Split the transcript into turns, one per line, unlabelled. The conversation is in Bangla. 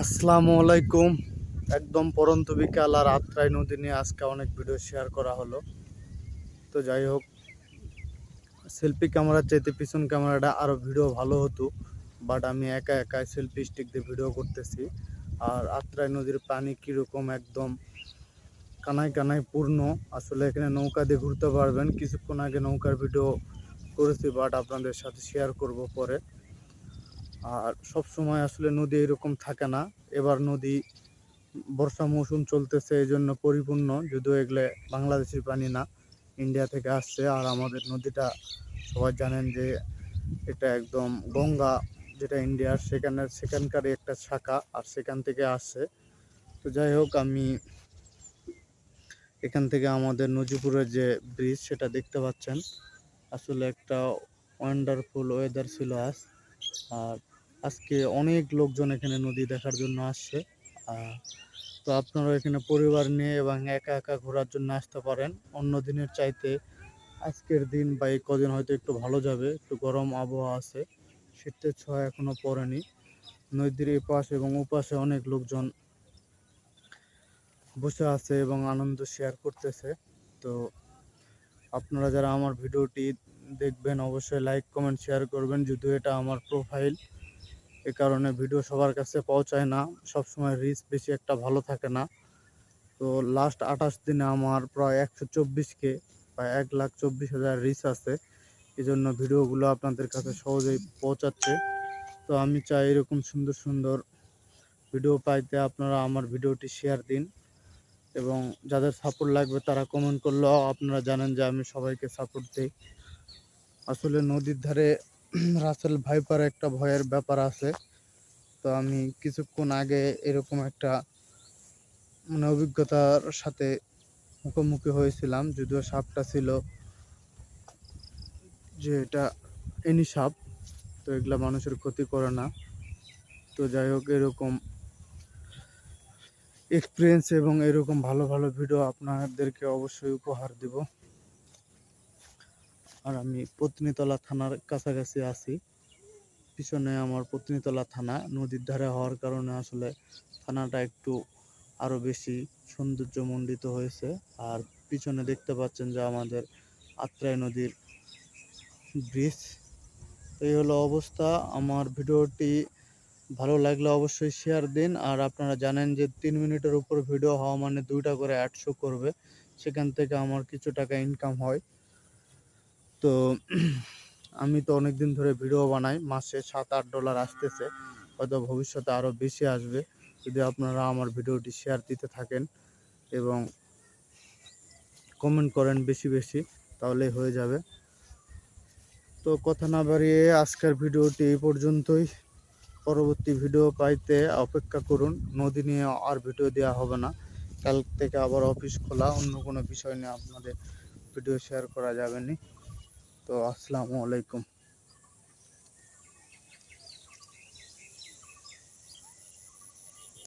আসসালামু আলাইকুম। একদম পরন্ত বিকাল আর আত্রাই নদী নিয়ে আজকে অনেক ভিডিও শেয়ার করা হলো। তো যাই হোক সেলফি ক্যামেরার চাইতে পিছন ক্যামেরাটা আরও ভিডিও ভালো হতো বাট আমি একা একাই সেলফি স্টিক দিয়ে ভিডিও করতেছি। আর আত্রাই নদীর পানি কীরকম একদম কানায় কানায় পূর্ণ, আসলে এখানে নৌকা দিয়ে ঘুরতে পারবেন। কিছুক্ষণ আগে নৌকার ভিডিও করেছি বাট আপনাদের সাথে শেয়ার করব পরে। আর সব সময় আসলে নদী এরকম থাকে না। এবার নদী, বর্ষা মৌসুম চলতেছে এই জন্য পরিপূর্ণ, যদিও এগুলো বাংলাদেশের পানি না, ইন্ডিয়া থেকে আসছে। আর আমাদের নদীটা, সবাই জানেন যে এটা একদম গঙ্গা যেটা ইন্ডিয়ার সেখানে সেখানকারই একটা শাখা, আর সেখান থেকে আসছে। তো যাই হোক, আমি এখান থেকে আমাদের নজিপুরের যে ব্রিজ সেটা দেখতে পাচ্ছেন। আসলে একটা ওয়ান্ডারফুল ওয়েদার ছিল আজ। আর আজকে অনেক লোকজন এখানে নদী দেখার জন্য আসছে। তো আপনারা এখানে পরিবার নিয়ে এবং একা একা ঘোরার জন্য আসতে পারেন। অন্য দিনের চাইতে আজকের দিন বা এই কদিন হয়তো একটু ভালো যাবে, একটু গরম আবহাওয়া আছে, শীতের ছোঁয়া এখনও পড়েনি। নদীর এপাশ এবং ওপাশে অনেক লোকজন বসে আছে এবং আনন্দ শেয়ার করতেছে। তো আপনারা যারা আমার ভিডিওটি দেখবেন, অবশ্যই লাইক কমেন্ট শেয়ার করবেন। যদিও এটা আমার প্রোফাইল এ কারণে ভিডিও সবার কাছে পৌঁছায় না সব সময় রিচ বেশি একটা ভালো থাকে না। তো লাস্ট আঠাশ দিনে আমার প্রায় একশো চব্বিশকে বা এক লাখ চব্বিশ হাজার রিচ আছে। এই জন্য ভিডিওগুলো আপনাদের কাছে সহজেই পৌঁছাচ্ছে। তো আমি চাই এরকম সুন্দর সুন্দর ভিডিও পাইতে আপনারা আমার ভিডিওটি শেয়ার দিন। এবং যাদের সাপোর্ট লাগবে তারা কমেন্ট করলেও আপনারা জানেন যে আমি সবাইকে সাপোর্ট দিই। আসলে নদীর ধারে রাসেল ভাইপার একটা ভয়ের ব্যাপার আছে। তো আমি কিছুক্ষণ আগে এরকম একটা মানে অভিজ্ঞতার সাথে মুখোমুখি হয়েছিলাম, যদিও সাপটা ছিল যে এটা এনি সাপ, তো এগুলা মানুষের ক্ষতি করে না। তো যাই হোক, এরকম এক্সপিরিয়েন্স এবং এরকম ভালো ভালো ভিডিও আপনাদেরকে অবশ্যই উপহার দিব। আর আমি পত্নীতলা থানার কাছাকাছি আছি। পিছনে আমার পত্নীতলা থানা, নদীর ধারে হওয়ার কারণে আসলে থানাটা একটু আরও বেশি সৌন্দর্যমণ্ডিত হয়েছে। আর পিছনে দেখতে পাচ্ছেন যে আমাদের আত্রাই নদীর ব্রিজ এই হলো অবস্থা। আমার ভিডিওটি ভালো লাগলে অবশ্যই শেয়ার দিন। আর আপনারা জানেন যে তিন মিনিটের উপর ভিডিও হওয়া মানে দুইটা করে অ্যাডশো করবে। সেখান থেকে আমার কিছু টাকা ইনকাম হয়। তো আমি তো অনেক দিন ধরে ভিডিও বানাই, মাসে সাত আট ডলার আসতেছে। হয়তো ভবিষ্যতে আরও বেশি আসবে। যদি আপনারা আমার ভিডিওটি শেয়ার দিতে থাকেন এবং কমেন্ট করেন বেশি বেশি তাহলেই হয়ে যাবে। তো কথা না বাড়িয়ে আজকের ভিডিওটি এই পর্যন্তই। পরবর্তী ভিডিও পাইতে অপেক্ষা করুন। নদী নিয়ে আর ভিডিও দেওয়া হবে না। কাল থেকে আবার অফিস খোলা, অন্য কোনো বিষয় নিয়ে আপনাদের ভিডিও শেয়ার করা যাবে না। তো আসসালামু আলাইকুম।